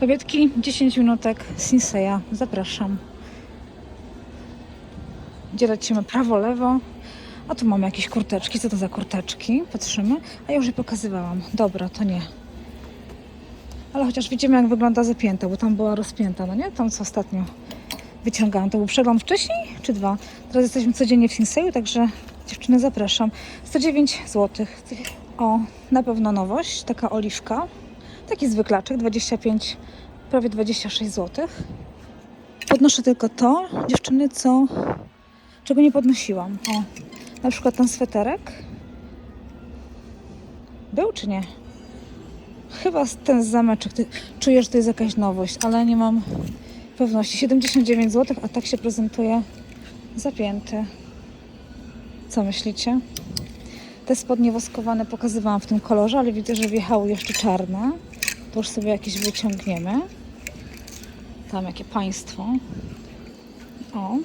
Kobietki, 10 minutek Sinseya. Zapraszam. Gdzie lecimy? Prawo, lewo. A tu mamy jakieś kurteczki. Co to za kurteczki? Patrzymy. A ja już je pokazywałam. Dobra, to nie. Ale chociaż widzimy, jak wygląda zapięta, bo tam była rozpięta, no nie? Tam co ostatnio wyciągałam. To był przegląd wcześniej, czy dwa? Teraz jesteśmy codziennie w Sinseju, także dziewczyny zapraszam. 109 zł. O, na pewno nowość, taka oliwka. Taki zwyklaczek, 25, prawie 26 zł. Podnoszę tylko to, dziewczyny, co czego nie podnosiłam. O, na przykład ten sweterek. Był czy nie? Chyba ten zameczek. Czuję, że to jest jakaś nowość, ale nie mam pewności. 79 zł, a tak się prezentuje zapięty. Co myślicie? Te spodnie woskowane pokazywałam w tym kolorze, ale widzę, że wjechały jeszcze czarne. To już sobie jakieś wyciągniemy. Tam jakie państwo. O.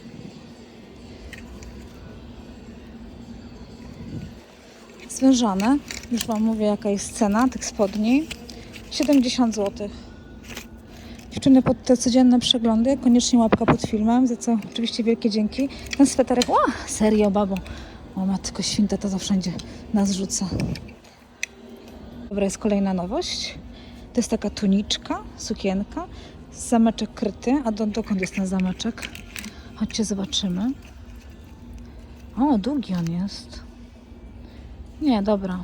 Zwężane. Już Wam mówię, jaka jest cena tych spodni. 70 zł. Dziewczyny pod te codzienne przeglądy, koniecznie łapka pod filmem, za co oczywiście wielkie dzięki. Ten sweterek, ła, serio babo. O matko święta, to za wszędzie nas rzuca. Dobra, jest kolejna nowość. To jest taka tuniczka, sukienka, zameczek kryty. A do, dokąd jest ten zameczek? Chodźcie, zobaczymy. O, długi on jest. Nie, dobra.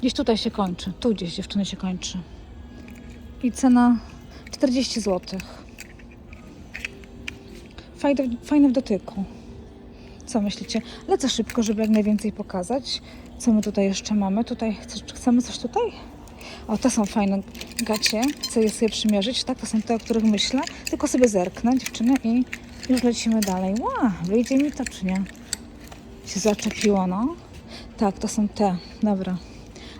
Gdzieś tutaj się kończy. Tu gdzieś dziewczyny się kończy. I cena 40 zł. Fajne, fajne w dotyku. Co myślicie? Lecę szybko, żeby jak najwięcej pokazać. Co my tutaj jeszcze mamy? Tutaj chcemy coś tutaj? O, te są fajne gacie. Chcę je sobie przymierzyć. Tak, to są te, o których myślę. Tylko sobie zerknę, dziewczyny, i już lecimy dalej. Ła, wyjdzie mi to, czy nie? Się zaczepiło, no. Tak, to są te. Dobra.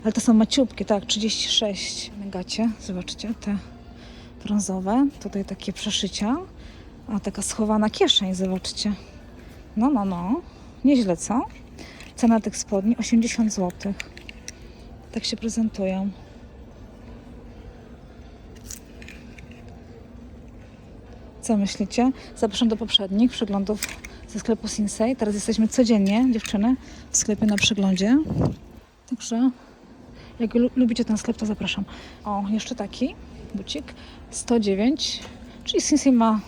Ale to są maciubkie, tak, 36 na gacie. Zobaczcie, te brązowe. Tutaj takie przeszycia. A taka schowana kieszeń, zobaczcie. No, no, no. Nieźle, co? Cena tych spodni 80 zł. Tak się prezentują. Co myślicie? Zapraszam do poprzednich przeglądów ze sklepu Sinsei. Teraz jesteśmy codziennie, dziewczyny, w sklepie na przeglądzie. Także jak lu- lubicie ten sklep, to zapraszam. O, jeszcze taki bucik 109, czyli Sinsei ma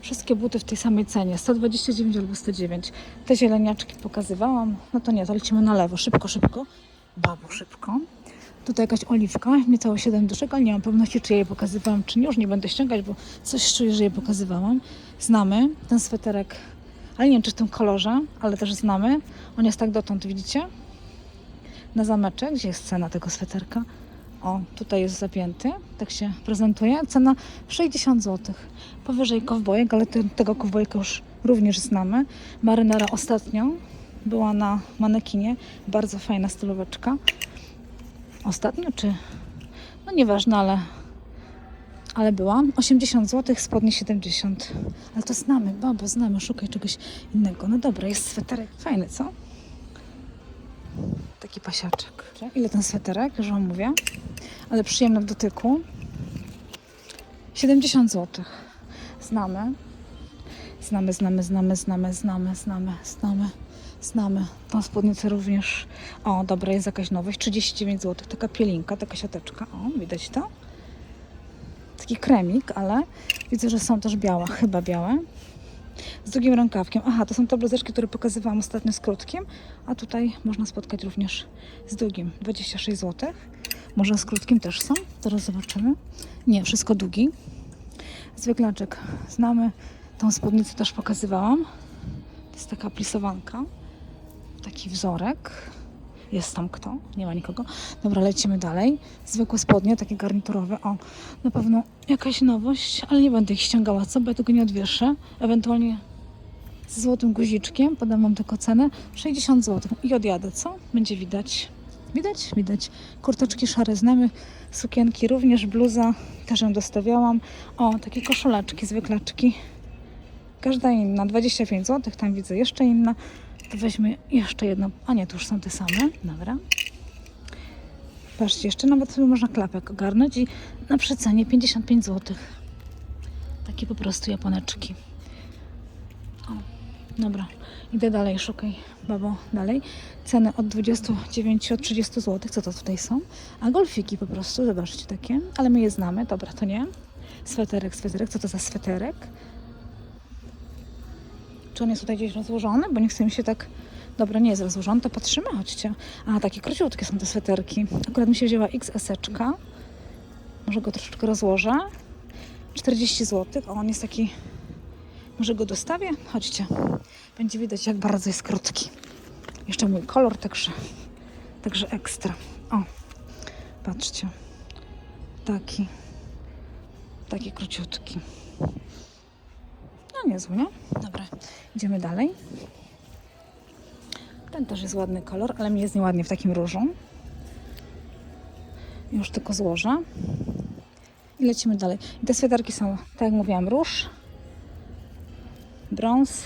wszystkie buty w tej samej cenie 129 albo 109. Te zieleniaczki pokazywałam. No to nie, to lecimy na lewo. Szybko, szybko. Babu, szybko. Tutaj jakaś oliwka, niecałe 7 duszek, ale nie mam pewności, czy ja jej pokazywałam, czy nie. Już nie będę ściągać, bo coś czuję, że jej pokazywałam. Znamy ten sweterek, ale nie wiem, czy w tym kolorze, ale też znamy. On jest tak dotąd, widzicie? Na zameczek. Gdzie jest cena tego sweterka? O, tutaj jest zapięty, tak się prezentuje. Cena 60 zł. Powyżej kowbojek, ale te, tego kowbojka już również znamy. Marynara ostatnio była na manekinie. Bardzo fajna stylóweczka. Ostatnio czy... No nieważne, ale... Ale była. 80 zł, spodnie 70. Ale to znamy, babo, znamy. Szukaj czegoś innego. No dobra, jest sweterek. Fajny, co? Taki pasiaczek. Ile ten sweterek? Już wam mówię. Ale przyjemny w dotyku. 70 zł. Znamy. Znamy, znamy, znamy, znamy, znamy, znamy, znamy, znamy. Tą spódnicę również. O, dobra, jest jakaś nowość. 39 zł. Taka pielinka, taka siateczka. O, widać to? Taki kremik, ale widzę, że są też białe, chyba białe. Z drugim rękawkiem. Aha, to są te bluzeczki, które pokazywałam ostatnio z krótkim, a tutaj można spotkać również z długim. 26 zł. Może z krótkim też są? Teraz zobaczymy. Nie, wszystko długi. Zwyklaczek. Znamy. Tą spódnicę też pokazywałam. To jest taka plisowanka. Taki wzorek. Jest tam kto? Nie ma nikogo. Dobra, lecimy dalej. Zwykłe spodnie, takie garniturowe. O, na pewno jakaś nowość, ale nie będę ich ściągała, co? Bo ja tego nie odwieszę. Ewentualnie z złotym guziczkiem. Podam wam tylko cenę. 60 zł. I odjadę, co? Będzie widać. Widać? Widać. Kurteczki szare znamy. Sukienki również, bluza też ją dostawiałam. O, takie koszulaczki, zwyklaczki. Każda inna, 25 zł. Tam widzę jeszcze inna. Weźmy jeszcze jedną. A nie, to już są te same. Dobra. Patrzcie, jeszcze nawet sobie można klapek ogarnąć i na przecenie 55 zł. Takie po prostu japoneczki. O, dobra. Idę dalej, szukaj, babo, dalej. Ceny od 29 od 30 zł. Co to tutaj są? A golfiki po prostu, zobaczcie takie. Ale my je znamy, dobra, to nie. Sweterek, sweterek. Co to za sweterek? Czy on jest tutaj gdzieś rozłożony? Bo nie chce mi się tak... Dobra, nie jest rozłożony, to patrzymy, chodźcie. A, takie króciutkie są te sweterki. Akurat mi się wzięła XS-eczka. Może go troszeczkę rozłożę. 40 zł. O, on jest taki... Może go dostawię? Chodźcie. Będzie widać, jak bardzo jest krótki. Jeszcze mój kolor, także, także ekstra. O, patrzcie. Taki. Taki króciutki. No niezły, nie? Dobra, idziemy dalej. Ten też jest ładny kolor, ale mi jest nieładnie w takim różu. Już tylko złożę. I lecimy dalej. I te sweterki są, tak jak mówiłam, róż, brąz,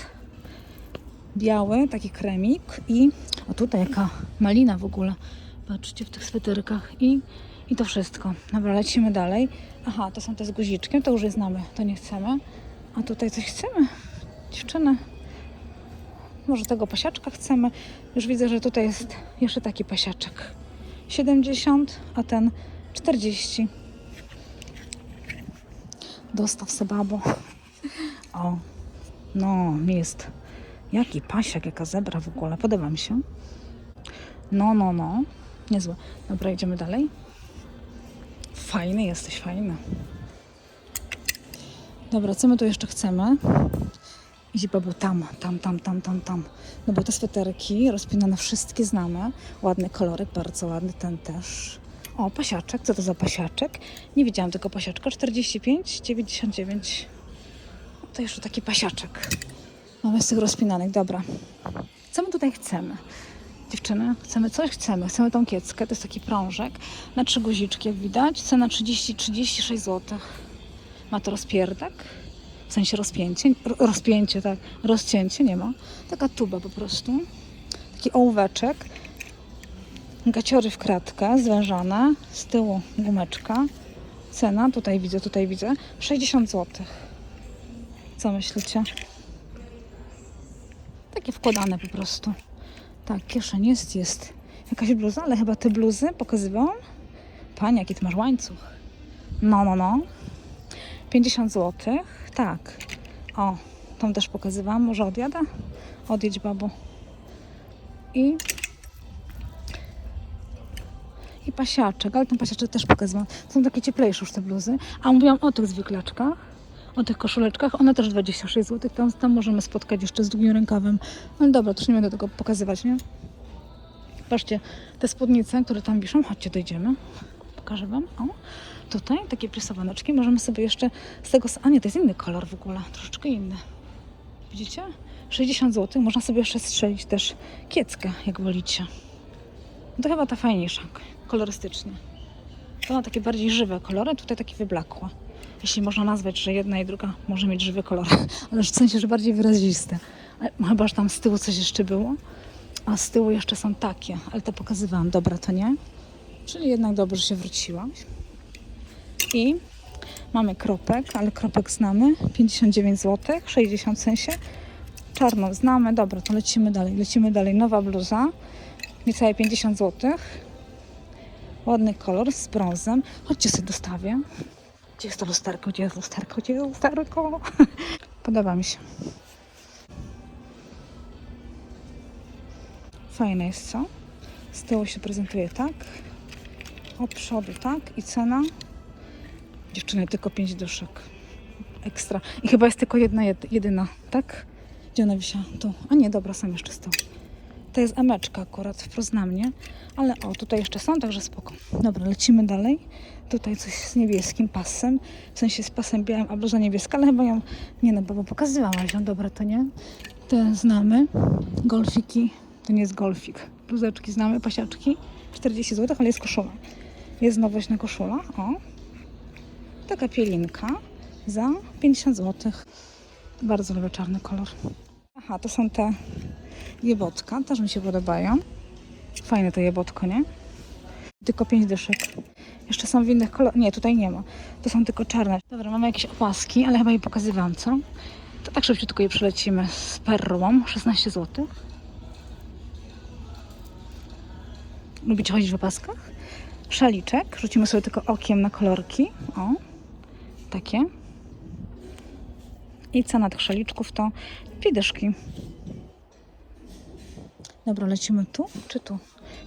biały, taki kremik i o tutaj jaka malina w ogóle. Patrzcie w tych sweterkach i, i to wszystko. Dobra, lecimy dalej. Aha, to są te z guziczkiem, to już je znamy, to nie chcemy. A tutaj coś chcemy? Dziewczyny. Może tego pasiaczka chcemy. Już widzę, że tutaj jest jeszcze taki pasiaczek. 70, a ten 40. Dostaw se babo. O, no, jest. Jaki pasiak, jaka zebra w ogóle. Podoba mi się. No, no, no. Niezłe. Dobra, idziemy dalej. Fajny jesteś, fajny. Dobra, co my tu jeszcze chcemy? Idź babu tam, tam, tam, tam, tam, tam. No bo te sweterki rozpinane wszystkie znamy. Ładny kolorek, bardzo ładny, ten też. O, pasiaczek. Co to za pasiaczek? Nie widziałam tego pasiaczka. 45, 99. To jeszcze taki pasiaczek. Mamy z tych rozpinanych, dobra. Co my tutaj chcemy? Dziewczyny, chcemy coś? Chcemy. Chcemy tą kieckę, to jest taki prążek na trzy guziczki, jak widać. Cena 30-36 zł. Ma to rozpierdek, w sensie rozpięcie, ro- rozpięcie, tak, rozcięcie nie ma. Taka tuba po prostu. Taki ołóweczek. Gaciory w kratkę, zwężane. Z tyłu gumeczka. Cena, tutaj widzę, tutaj widzę, 60 zł. Co myślicie? Takie wkładane po prostu. Tak, kieszeń jest, jest. Jakaś bluza, ale chyba te bluzy pokazywałam. Panie, jaki ty masz łańcuch. No, no, no. 50 zł. Tak. O, tą też pokazywałam. Może odjadę? Odjedź, babo. I i pasiaczek, ale ten pasiaczek też pokazywałam. Są takie cieplejsze już te bluzy. A mówiłam o tych zwyklaczkach, o tych koszuleczkach. One też 26 zł. Tam, tam możemy spotkać jeszcze z długim rękawem. No dobra, to już nie będę tego pokazywać, nie? Patrzcie, te spódnice, które tam wiszą, chodźcie, dojdziemy. Pokażę Wam. O, tutaj takie prysowaneczki. Możemy sobie jeszcze z tego... A nie, to jest inny kolor w ogóle, troszeczkę inny. Widzicie? 60 zł. Można sobie jeszcze strzelić też kieckę, jak wolicie. No to chyba ta fajniejsza, kolorystycznie. To ma takie bardziej żywe kolory, tutaj takie wyblakłe. Jeśli można nazwać, że jedna i druga może mieć żywy kolor, ale w sensie, że bardziej wyraziste. Chyba, że tam z tyłu coś jeszcze było. A z tyłu jeszcze są takie, ale to pokazywałam. Dobra, to nie. Czyli jednak dobrze się wróciłaś. I mamy kropek, ale kropek znamy. 59 zł, 60 w sensie. Czarną znamy. Dobra, to lecimy dalej. Lecimy dalej. Nowa bluza. Niecałe 50 zł. Ładny kolor z brązem. Chodźcie sobie dostawię. Gdzie jest to lusterko? Gdzie jest lusterko? Gdzie jest lusterko? Podoba mi się. Fajne jest, co? Z tyłu się prezentuje tak. Od przodu tak. I cena? Dziewczyny, tylko 5 duszek. Ekstra. I chyba jest tylko jedna, jed- jedyna, tak? Gdzie ona wisiała? Tu. A nie, dobra, są jeszcze tyłu. To jest emeczka akurat wprost na mnie. Ale o, tutaj jeszcze są, także spoko. Dobra, lecimy dalej. Tutaj coś z niebieskim pasem. W sensie z pasem białym, a bluza niebieska, ale chyba ją... Nie no, bo pokazywałaś ją. Dobra, to nie. Te znamy. Golfiki. To nie jest golfik. Bluzeczki znamy, pasiaczki. 40 zł, ale jest koszula. Jest nowość na koszula. O. Taka pielinka za 50 zł. Bardzo lubię czarny kolor. Aha, to są te jebotka. Też mi się podobają. Fajne to jebotko, nie? Tylko 5 dyszek. Jeszcze są w innych kolorach. Nie, tutaj nie ma. To są tylko czarne. Dobra, mamy jakieś opaski, ale chyba je pokazywałam, co? To tak szybciutko je przelecimy z perłą. 16 zł. Lubicie chodzić w opaskach? Szaliczek. Rzucimy sobie tylko okiem na kolorki. O, takie. I cena tych szaliczków to dwie dyszki. Dobra, lecimy tu czy tu?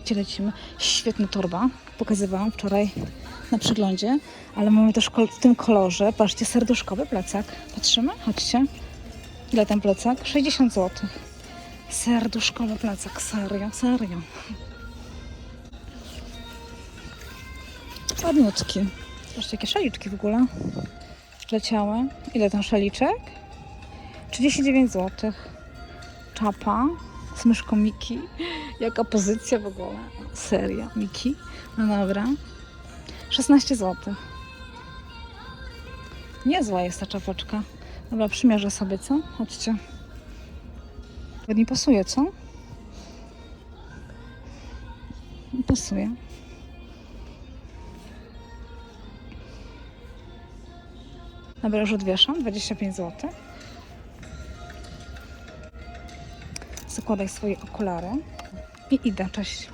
Gdzie lecimy? Świetna torba. Pokazywałam wczoraj na przeglądzie, ale mamy też w tym kolorze, patrzcie, serduszkowy plecak. Patrzymy? Chodźcie. Ile ten plecak? 60 zł. Serduszkowy plecak, serio, serio. Ładniutki. Zobaczcie, jakie szaliczki w ogóle leciały. Ile ten szaliczek? 39 zł. Czapa z myszką Miki. Jaka pozycja w ogóle. Seria Miki. No dobra. 16 zł. Niezła jest ta czapeczka. Dobra, przymierzę sobie, co? Chodźcie. Ładnie pasuje, co? Pasuje. Dobra, już odwieszam. 25 zł. Zakładaj swoje okulary. I idę. Cześć.